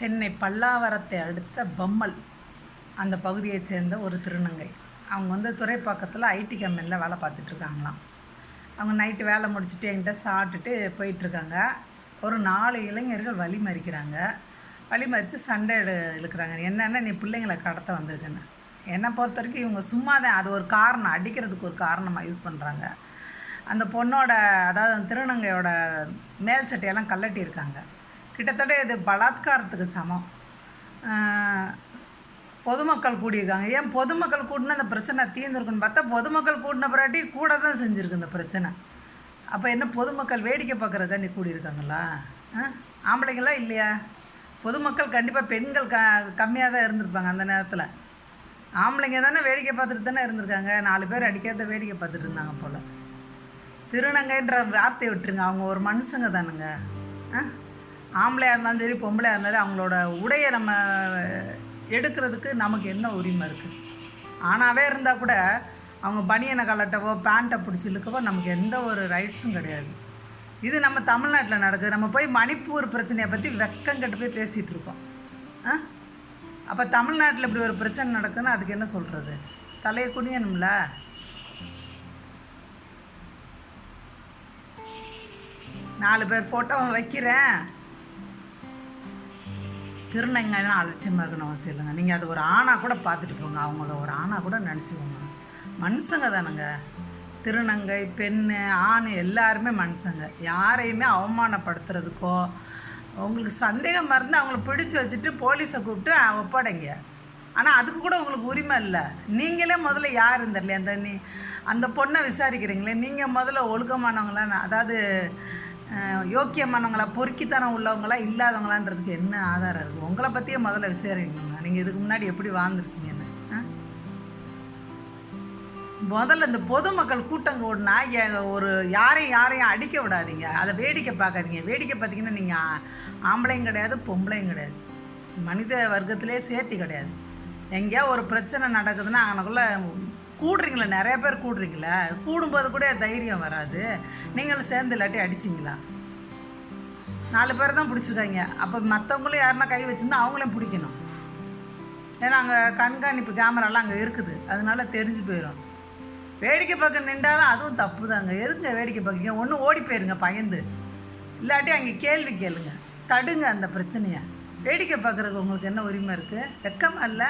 சென்னை பல்லாவரத்தை அடுத்த பம்மல் அந்த பகுதியைச் சேர்ந்த ஒரு திருநங்கை. அவங்க வந்து துறைப்பாக்கத்தில் ஐடி கம்பெனியில் வேலை பார்த்துட்ருக்காங்களாம் அவங்க நைட்டு வேலை முடிச்சுட்டு என்கிட்ட சாப்பிட்டுட்டு போயிட்டுருக்காங்க ஒரு நாலு இளைஞர்கள் வழி மறிக்கிறாங்க. வழி மறித்து சண்டை எடு இழுக்கிறாங்க. என்னென்ன நீ பிள்ளைங்களை கடத்த வந்திருக்குன்னு. என்னை பொறுத்த வரைக்கும் இவங்க சும்மா தான் அது ஒரு காரணம். அடிக்கிறதுக்கு ஒரு காரணமாக யூஸ் பண்ணுறாங்க அந்த பொண்ணோட அதாவது திருநங்கையோட மேல் சட்டையெல்லாம் கல்லட்டியிருக்காங்க கிட்டத்தட்ட இது பலாத்காரத்துக்கு சமம். பொதுமக்கள் கூடியிருக்காங்க. ஏன் பொதுமக்கள் கூட்டினா அந்த பிரச்சனை தீர்ந்துருக்குன்னு பார்த்தா பொதுமக்கள் கூட்டின பிறாட்டி கூட தான் செஞ்சுருக்கு இந்த பிரச்சனை. அப்போ என்ன பொதுமக்கள் வேடிக்கை பார்க்குறது நீ கூடியிருக்காங்களா? ஆ ஆம்பளைங்களா இல்லையா? பொதுமக்கள் கண்டிப்பாக பெண்கள் க கம்மியாக தான் இருந்திருப்பாங்க அந்த நேரத்தில். ஆம்பளைங்க தானே வேடிக்கை பார்த்துட்டு தானே இருந்திருக்காங்க. நாலு பேர் அடிக்காத வேடிக்கை பார்த்துட்டு இருந்தாங்க போல். திருநங்கைன்ற வார்த்தையை விட்டுருங்க. அவங்க ஒரு மனுஷங்க தானுங்க. ஆ ஆம்பளையாக இருந்தாலும் சரி பொம்பளையாக இருந்தாலும் அவங்களோட உடையை நம்ம எடுக்கிறதுக்கு நமக்கு என்ன உரிமை இருக்குது ஆணாவே இருந்தால் கூட அவங்க பனியனை கலட்டவோ பேண்ட்டை பிடிச்சி இழுக்கவோ நமக்கு எந்த ஒரு ரைட்ஸும் கிடையாது. இது நம்ம தமிழ்நாட்டில் நடக்குது. நம்ம போய் மணிப்பூர் பிரச்சனையை பற்றி வெக்கம் கெட்டு போய் பேசிகிட்டு இருக்கோம். ஆ? அப்போ தமிழ்நாட்டில் இப்படி ஒரு பிரச்சனை நடக்குதுன்னு அதுக்கு என்ன சொல்கிறது தலையை குனியணும்ல? நாலு பேர் ஃபோட்டோவை வைக்கிறேன். திருநங்கைலாம் அலட்சியமாக இருக்கணும் அவசியம் இல்லைங்க. நீங்கள் அது ஒரு ஆணாக கூட பார்த்துட்டு போங்க. அவங்கள ஒரு ஆணாக கூட நினச்சிக்கோங்க. மனுஷங்க தானுங்க. திருநங்கை பெண் ஆண் எல்லாருமே மனுஷங்க. யாரையுமே அவமானப்படுத்துறதுக்கோ உங்களுக்கு சந்தேகமாக இருந்தால் அவங்கள பிடிச்சி வச்சுட்டு போலீஸை கூப்பிட்டு ஒப்படைங்க. ஆனால் அதுக்கு கூட உங்களுக்கு உரிமை இல்லை. நீங்களே முதல்ல யார் தெரியல அந்த நீ அந்த பொண்ணை விசாரிக்கிறீங்களே. நீங்கள் முதல்ல ஒழுக்கமானவங்களா அதாவது யோக்கியமானவங்களா பொறுக்கித்தனம் உள்ளவங்களா இல்லாதவங்களான்றதுக்கு என்ன ஆதாரம் இருக்குது உங்களை பற்றியே முதல்ல விசாரிக்கணுங்க. நீங்கள் இதுக்கு முன்னாடி எப்படி வாழ்ந்துருக்கீங்கன்னு. முதல்ல இந்த பொதுமக்கள் கூட்டம் கூடினா ஒரு யாரையும் யாரையும் அடிக்க விடாதீங்க. அதை வேடிக்கை பார்க்காதீங்க. வேடிக்கை பார்த்தீங்கன்னா நீங்கள் ஆம்பளையும் கிடையாது பொம்பளையும் கிடையாது. மனித வர்க்கத்திலே சேர்த்தி கிடையாது. எங்கேயா ஒரு பிரச்சனை நடக்குதுன்னா அங்கனக்குள்ளே கூடுறீங்களே நிறைய பேர் கூடுறீங்களா கூடும்போது கூட தைரியம் வராது. நீங்களும் சேர்ந்து இல்லாட்டி அடிச்சிங்களா? நாலு பேர் தான் பிடிச்சிருக்காங்க. அப்போ மற்றவங்களும் யாருன்னா கை வச்சுருந்தா அவங்களையும் பிடிக்கணும். ஏன்னா அங்கே கண்காணிப்பு கேமராலாம் அங்கே இருக்குது. அதனால தெரிஞ்சு போயிடும் வேடிக்கை பார்க்க நின்றாலும் அதுவும் தப்பு தாங்க எதுங்க வேடிக்கை பார்க்குறீங்க? ஒன்று ஓடி போயிருங்க பயந்து. இல்லாட்டி அங்கே கேள்வி கேளுங்க. தடுங்க அந்த பிரச்சனையை. வேடிக்கை பார்க்குறதுக்கு உங்களுக்கு என்ன உரிமை இருக்குது வெக்கமாக இல்லை?